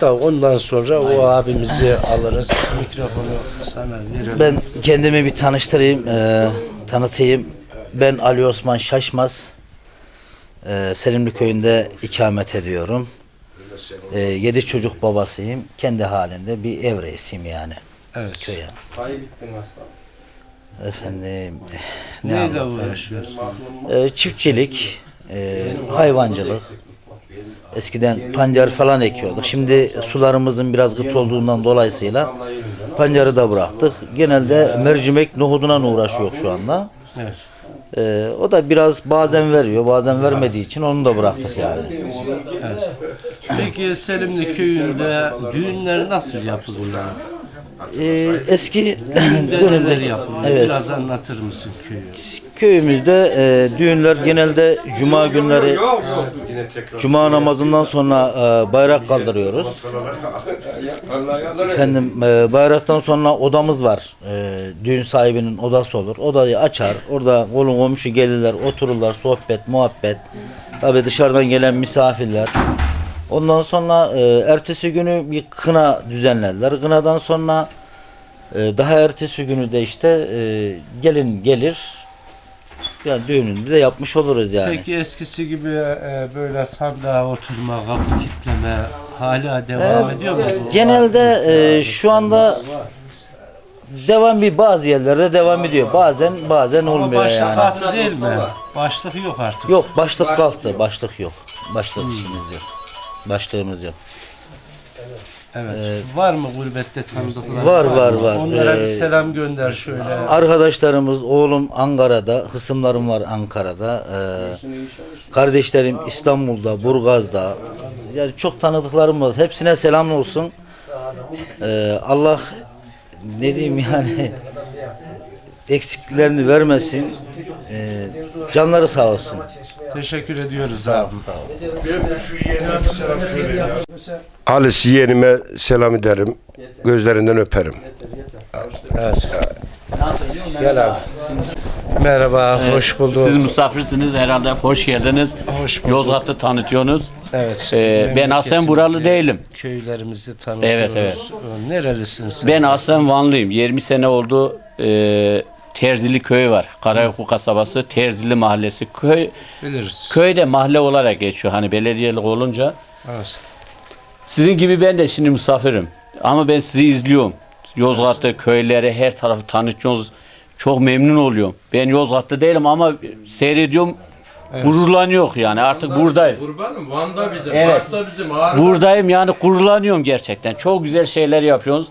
Da ondan sonra o abimizi alırız. Mikrofonu sana verelim. Ben kendimi bir tanıştırayım, e, tanıtayım. Ben Ali Osman Şaşmaz. E, Selimli köyünde ikamet ediyorum. E, yedi çocuk babasıyım. Kendi halinde bir ev reisiyim yani Evet. köye. Ayı bittin aslan. Efendim ne Neyle anlatayım? uğraşıyorsun? E, çiftçilik, e, hayvancılık. Eskiden pancar falan ekiyorduk. Şimdi sularımızın biraz gıt olduğundan dolayısıyla pancarı da bıraktık. Genelde mercimek nohuduna uğraşıyor şu anda. Evet. Ee, o da biraz bazen veriyor, bazen vermediği için onu da bıraktık yani. Peki Selimli köyünde düğünler nasıl yapılırlar? Ee, eski dönemde yapılıyor? evet, Biraz anlatır mısın köyü? köyümüzde e, düğünler genelde cuma günleri cuma namazından sonra e, bayrak kaldırıyoruz. Efendim e, bayraktan sonra odamız var. E, düğün sahibinin odası olur. Odayı açar. Orada kolun komşu gelirler, otururlar, sohbet, muhabbet. Tabi dışarıdan gelen misafirler. Ondan sonra e, ertesi günü bir kına düzenlerler. Kınadan sonra e, daha ertesi günü de işte e, gelin gelir. Yani düğününü de yapmış oluruz yani. Peki eskisi gibi e, böyle sandığa oturma, kapı kitleme hala devam ediyor mu? bu? Genelde e, şu anda devam bir bazı yerlerde devam ediyor. Bazen bazen Ama olmuyor başlık yani. kalktı değil mi? Başlık yok artık. Yok başlık kalktı. Başlık yok. Başlık işimiz yok. Başlığımız yok. Evet. var mı gurbette tanıdıklar? Var, var, var. Onlara bir Ee, selam gönder şöyle. Arkadaşlarımız, oğlum Ankara'da, hısımlarım var Ankara'da. Ee, kardeşlerim İstanbul'da, Burgaz'da. Yani çok tanıdıklarım var. Hepsine selam olsun. Ee, Allah ne diyeyim yani eksiklerini vermesin. Ee, canları sağ olsun. Teşekkür ediyoruz abi. Halis yeğenime selam ederim. Gözlerinden öperim. Gel abi. Merhaba, hoş bulduk. Siz misafirsiniz herhalde. Hoş geldiniz. Hoş bulduk. Yozgat'ı tanıtıyorsunuz. Evet. Ee, ben aslen buralı değilim. Köylerimizi tanıtıyoruz. Evet, evet. Nerelisin sen? Ben aslen Vanlıyım. 20 sene oldu. Ee, Terzili köyü var. Karayoku kasabası Terzili mahallesi. Köy Biliriz. köyde mahalle olarak geçiyor. Hani belediyelik olunca. Evet. Sizin gibi ben de şimdi misafirim. Ama ben sizi izliyorum. Yozgat'ı, köyleri, her tarafı tanıtıyorsunuz. Çok memnun oluyorum. Ben Yozgat'ta değilim ama seyrediyorum. Gururlanıyor yani artık buradayız. Kurbanım Van'da bizim, Evet. Mars'ta bizim, Ağrı'da Buradayım yani gururlanıyorum gerçekten. Çok güzel şeyler yapıyorsunuz.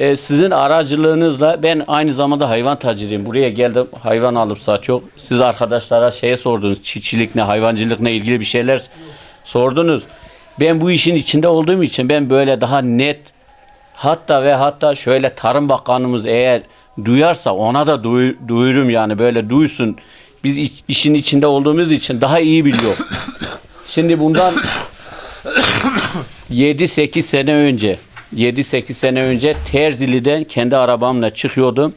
Ee, sizin aracılığınızla ben aynı zamanda hayvan taciriyim. Buraya geldim hayvan alıp satıyorum. Siz arkadaşlara şeye sordunuz. Çiftçilik ne, hayvancılık ne ilgili bir şeyler sordunuz. Ben bu işin içinde olduğum için ben böyle daha net hatta ve hatta şöyle Tarım Bakanımız eğer duyarsa ona da duy, duyurum yani böyle duysun. Biz iç- işin içinde olduğumuz için daha iyi biliyor. Şimdi bundan 7-8 sene önce 7-8 sene önce Terzili'den kendi arabamla çıkıyordum.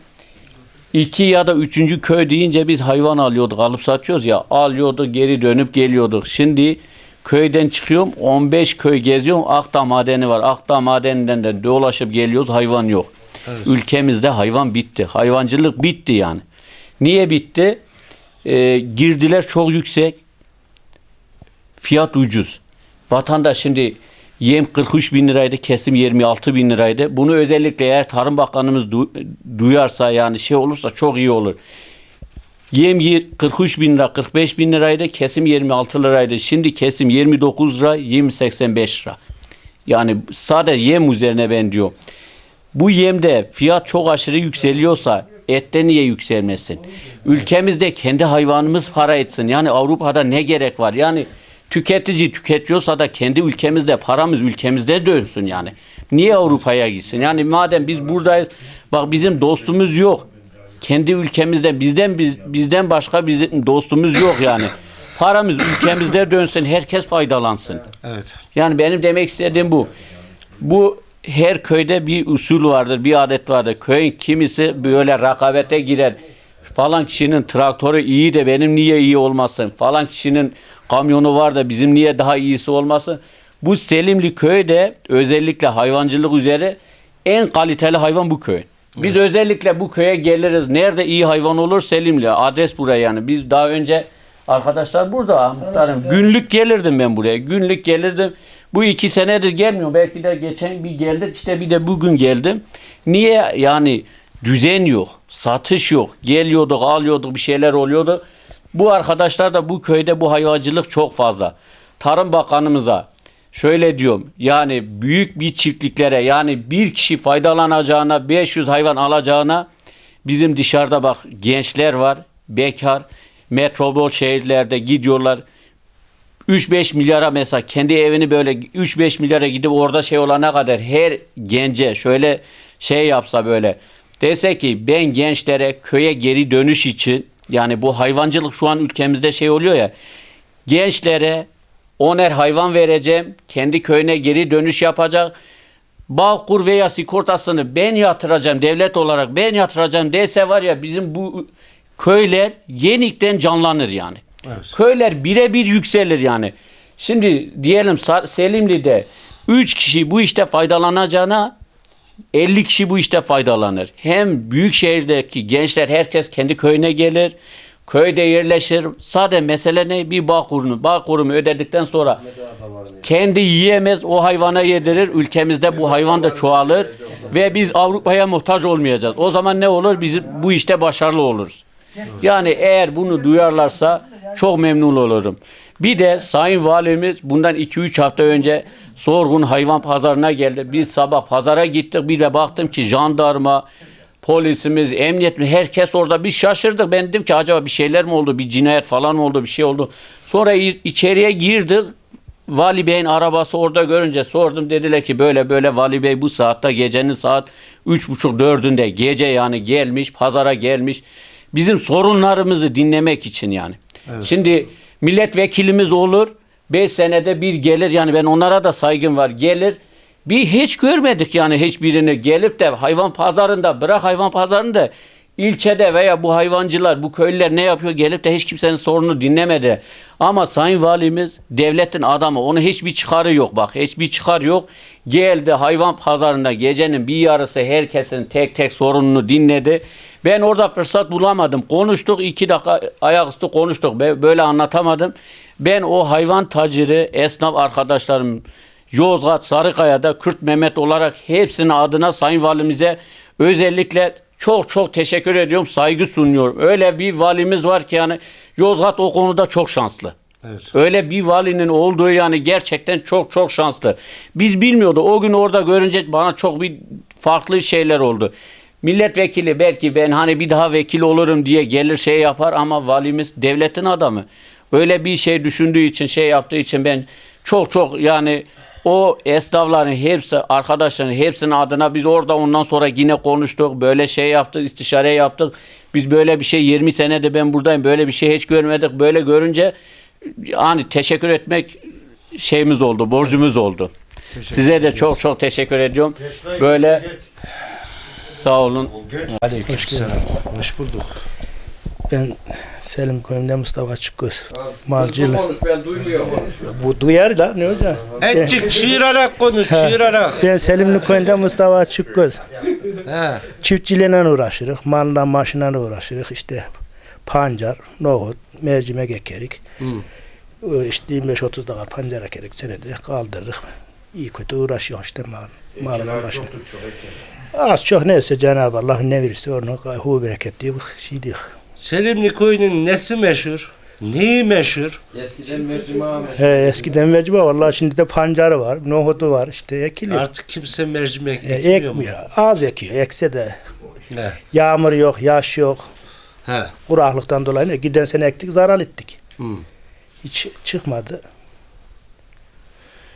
İki ya da üçüncü köy deyince biz hayvan alıyorduk, alıp satıyoruz ya. Alıyorduk, geri dönüp geliyorduk. Şimdi köyden çıkıyorum, 15 köy geziyorum. Akdağ madeni var. Akdağ madeninden de dolaşıp geliyoruz, hayvan yok. Ülkemizde hayvan bitti. Hayvancılık bitti yani. Niye bitti? Ee, girdiler çok yüksek. Fiyat ucuz. Vatandaş şimdi yem 43 bin liraydı, kesim 26 bin liraydı. Bunu özellikle eğer Tarım Bakanımız du- duyarsa yani şey olursa çok iyi olur. Yem yer 43 bin lira, 45 bin liraydı, kesim 26 liraydı. Şimdi kesim 29 lira, yem 85 lira. Yani sadece yem üzerine ben diyor. Bu yemde fiyat çok aşırı yükseliyorsa ette niye yükselmesin? Ülkemizde kendi hayvanımız para etsin. Yani Avrupa'da ne gerek var? Yani tüketici tüketiyorsa da kendi ülkemizde paramız ülkemizde dönsün yani. Niye Avrupa'ya gitsin? Yani madem biz buradayız bak bizim dostumuz yok. Kendi ülkemizde bizden biz, bizden başka bizim dostumuz yok yani. Paramız ülkemizde dönsün, herkes faydalansın. Evet. Yani benim demek istediğim bu. Bu her köyde bir usul vardır, bir adet vardır. Köyün kimisi böyle rakabete girer. Falan kişinin traktörü iyi de benim niye iyi olmasın? Falan kişinin kamyonu var da bizim niye daha iyisi olmasın? Bu Selimli köyde özellikle hayvancılık üzere en kaliteli hayvan bu köy. Biz özellikle bu köye geliriz. Nerede iyi hayvan olur Selimli. Adres buraya yani. Biz daha önce arkadaşlar burada muhtarım. Günlük gelirdim ben buraya. Günlük gelirdim. Bu iki senedir gelmiyor. Belki de geçen bir geldik işte bir de bugün geldim. Niye? Yani düzen yok. Satış yok. Geliyorduk alıyorduk bir şeyler oluyordu. Bu arkadaşlar da bu köyde bu hayvancılık çok fazla. Tarım Bakanımıza şöyle diyorum yani büyük bir çiftliklere yani bir kişi faydalanacağına 500 hayvan alacağına bizim dışarıda bak gençler var bekar metropol şehirlerde gidiyorlar 3-5 milyara mesela kendi evini böyle 3-5 milyara gidip orada şey olana kadar her gence şöyle şey yapsa böyle dese ki ben gençlere köye geri dönüş için yani bu hayvancılık şu an ülkemizde şey oluyor ya gençlere oner hayvan vereceğim kendi köyüne geri dönüş yapacak Bağkur veya sigortasını ben yatıracağım devlet olarak ben yatıracağım dese var ya bizim bu köyler yenikten canlanır yani. Köyler birebir yükselir yani. Şimdi diyelim Selimli'de 3 kişi bu işte faydalanacağına 50 kişi bu işte faydalanır. Hem büyük şehirdeki gençler herkes kendi köyüne gelir. Köyde yerleşir. Sadece mesele ne? Bir bağ kurumu. Bağ kurumu ödedikten sonra kendi yiyemez o hayvana yedirir. Ülkemizde bu hayvan da çoğalır. Ve biz Avrupa'ya muhtaç olmayacağız. O zaman ne olur? Biz bu işte başarılı oluruz. Yani eğer bunu duyarlarsa çok memnun olurum. Bir de Sayın Valimiz bundan 2-3 hafta önce Sorgun Hayvan Pazarına geldi. Biz sabah pazara gittik. Bir de baktım ki jandarma, polisimiz, emniyet mi herkes orada bir şaşırdık. Ben dedim ki acaba bir şeyler mi oldu? Bir cinayet falan mı oldu? Bir şey oldu. Sonra içeriye girdik. Vali Bey'in arabası orada görünce sordum. Dediler ki böyle böyle Vali Bey bu saatte gecenin saat üç buçuk dördünde gece yani gelmiş pazara gelmiş. Bizim sorunlarımızı dinlemek için yani. Şimdi milletvekilimiz olur. 5 senede bir gelir yani ben onlara da saygım var gelir. Bir hiç görmedik yani hiçbirini gelip de hayvan pazarında bırak hayvan pazarında ilçede veya bu hayvancılar bu köylüler ne yapıyor gelip de hiç kimsenin sorunu dinlemedi. Ama Sayın Valimiz devletin adamı onun hiçbir çıkarı yok bak hiçbir çıkar yok. Geldi hayvan pazarında gecenin bir yarısı herkesin tek tek sorununu dinledi. Ben orada fırsat bulamadım. Konuştuk iki dakika ayaküstü konuştuk. Böyle anlatamadım. Ben o hayvan taciri esnaf arkadaşlarım Yozgat, Sarıkaya'da Kürt Mehmet olarak hepsinin adına Sayın Valimize özellikle çok çok teşekkür ediyorum. Saygı sunuyorum. Öyle bir valimiz var ki yani Yozgat o konuda çok şanslı. Öyle bir valinin olduğu yani gerçekten çok çok şanslı. Biz bilmiyordu. O gün orada görünce bana çok bir farklı şeyler oldu. Milletvekili belki ben hani bir daha vekil olurum diye gelir şey yapar ama valimiz devletin adamı. Öyle bir şey düşündüğü için şey yaptığı için ben çok çok yani o esnafların hepsi arkadaşların hepsinin adına biz orada ondan sonra yine konuştuk. Böyle şey yaptık istişare yaptık. Biz böyle bir şey 20 senede ben buradayım böyle bir şey hiç görmedik. Böyle görünce yani teşekkür etmek şeyimiz oldu borcumuz oldu. Size de çok çok teşekkür ediyorum. Böyle sağ olun. Aleykümselam. Hoş bulduk. Ben Selim köyümde Mustafa Açıkgöz. Malcıyla. Konuş ben duymuyorum. Bu duyar da ne olacak? Etçik çığırarak konuş, çığırarak. Ben Selimli köyünde Mustafa Açıkgöz. He. Çiftçiliğine uğraşırız. Malla maşınla uğraşırız. İşte pancar, nohut, mercimek ekerik. Ee, İşte 25-30 dakika pancar ekerik senede kaldırırız. İyi kötü uğraşıyor işte mal, malına maşına. Az çok neyse Cenab-ı Allah ne verirse onu hu bereket diye şey diyor. Selimli köyünün nesi meşhur? Neyi meşhur? Eskiden mercimeğe He, eskiden mecbur vallahi şimdi de pancarı var, nohutu var işte ekiliyor. Artık kimse mercimek E, ekmiyor mu? ekmiyor. Az ekiyor. Ekse de He. yağmur yok, yaş yok. He. Kuraklıktan dolayı ne? Giden sene ektik, zarar ettik. Hı. Hiç çıkmadı.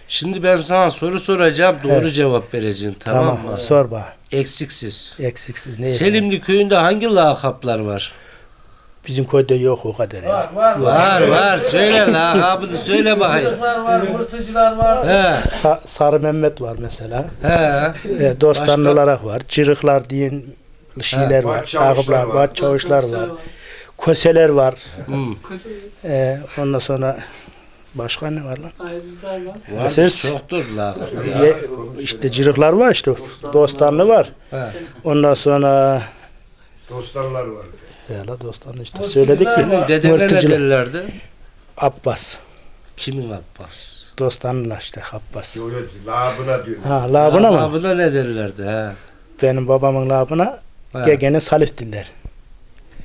Şimdi ben sana soru soracağım, doğru Evet. cevap vereceksin tamam, Tamam, mı? sor bana. Eksiksiz. Eksiksiz. Ne Selimli köyünde hangi lakaplar var? Bizim köyde yok o kadar ya. Var var söyle lakabını söyle bakayım. var, mırtıcılar var. He Sa- Sarı Mehmet var mesela. he. E, dostan Başka? olarak var. Cırıklar diye şeyler var. Takipler var. Çavuşlar var. Köseler var. Hı. E, ondan sonra Başka ne var lan? Var Siz- çoktur la. Ye, işte cırıklar var işte. Dostanlı var. He. Ondan sonra Dostlarlar var. Ya la dostanlı işte söyledik ya. dedene ne derlerdi? Abbas. Kimin Abbas? Dostanlılar işte Abbas. Yo, yo, Labına diyor. Ha labına mı? Abına ne derlerdi ha? Benim babamın labına Ha. Gege'nin Salih diller.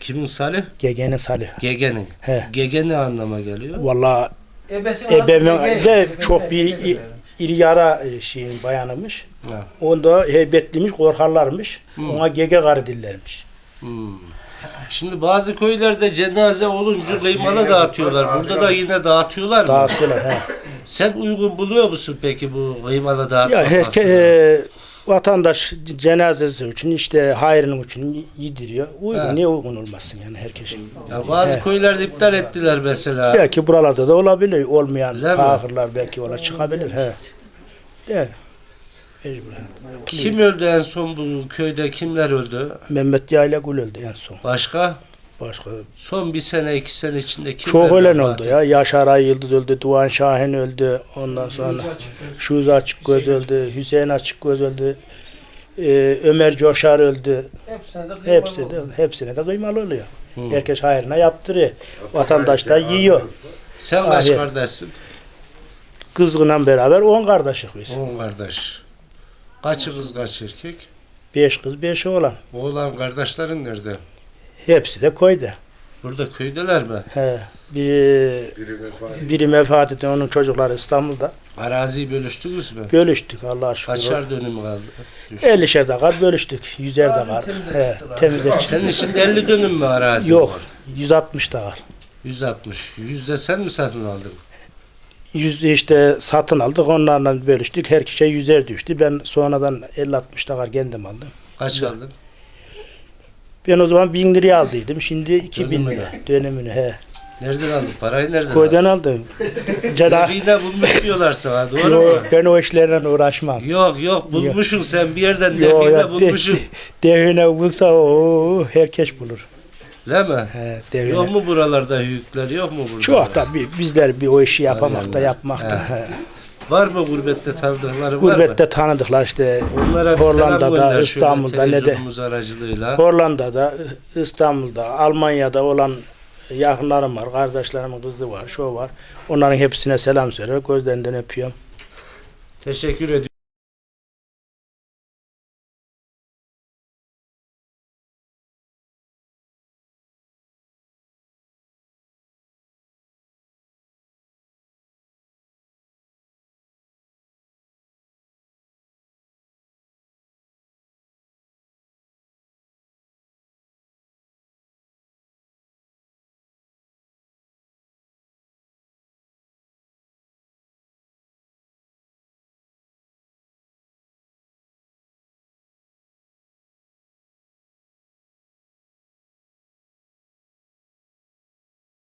Kimin Salih? Gege'nin Salih. Gege'nin. He. Gege ne anlama geliyor? Vallahi Ebesi ebemin de çok bir i- iri yara e, şeyin bayanımış. Ha. Onda heybetliymiş, korkarlarmış. Ona Gege karı dillermiş. Hmm. Şimdi bazı köylerde cenaze olunca kıymalı dağıtıyorlar. Burada da yine dağıtıyorlar mı? Dağıtıyorlar. he. Sen uygun buluyor musun peki bu dağıtma Ya herke, faslını? e, vatandaş cenazesi için işte hayrının için yediriyor. Uygun, He. niye uygun olmasın yani herkesin? Ya bazı He. köylerde iptal ettiler mesela. Belki buralarda da olabilir. Olmayan mi? ahırlar belki ola çıkabilir. He. De. Mecbur. he. Kim öldü en son bu köyde kimler öldü? Mehmet Yayla Gül öldü en son. Başka? Başka. Son bir sene iki sene içinde kim Çok ölen oldu etti? ya. Yaşar Ay Yıldız öldü. Duan Şahin öldü. Ondan sonra Şuza Açıkgöz öldü. Hüseyin Açıkgöz öldü. Ee, Ömer Coşar öldü. Hepsine de kıymalı Hepsi de, oldu. hepsine de kıymalı oluyor. Hı. Herkes hayrına yaptırıyor. Vatandaş da yiyor. Sen kaç kardeşsin? Kızgınla beraber 10 kardeşik biz. On kardeş. Kaçı kız kaç erkek? 5 kız 5 oğlan. Oğlan kardeşlerin nerede? Hepsi de koydu. Burada köydeler mi? He. Biri, biri vefat etti. Onun çocukları İstanbul'da. Araziyi bölüştünüz mü? Bölüştük Allah'a şükür. Kaçar dönüm kaldı? 50'şer de kar bölüştük. 100'er de kar. He, temize çıktı. Senin şimdi 50 dönüm mü arazi Yok. var? 160 da var. 160. Yüzde sen mi satın aldın? Yüz işte satın aldık. Onlarla bölüştük. Her kişiye 100'er düştü. Ben sonradan 50-60 da kar kendim aldım. Kaç aldın? Ben o zaman 1000 liraya aldıydım. Şimdi 2000 lira. Dönümüne. Dönemini he. Nereden aldın? Parayı nereden Köyden aldın? aldım. Cela Define bulmuş diyorlar sana doğru mu? Yok, ben o işlerle uğraşmam. Yok yok bulmuşsun sen bir yerden Yok define ya, de, bulmuşsun. devine bulsa o herkes bulur. Mi? He, devine. Yok mu buralarda hüyükler yok mu burada? Çok da bi- bizler bir o işi yapamak da Allah. yapmak da. he. Var mı gurbette tanıdıkları var mı? Gurbette tanıdıklar işte Onlara bir selam Hollanda'da, gönder şöyle İstanbul'da ne de televizyonumuz aracılığıyla. Hollanda'da, İstanbul'da, Almanya'da olan yakınlarım var, kardeşlerimin kızı var, şu var. Onların hepsine selam söylüyorum. Gözlerinden öpüyorum. Teşekkür ediyorum.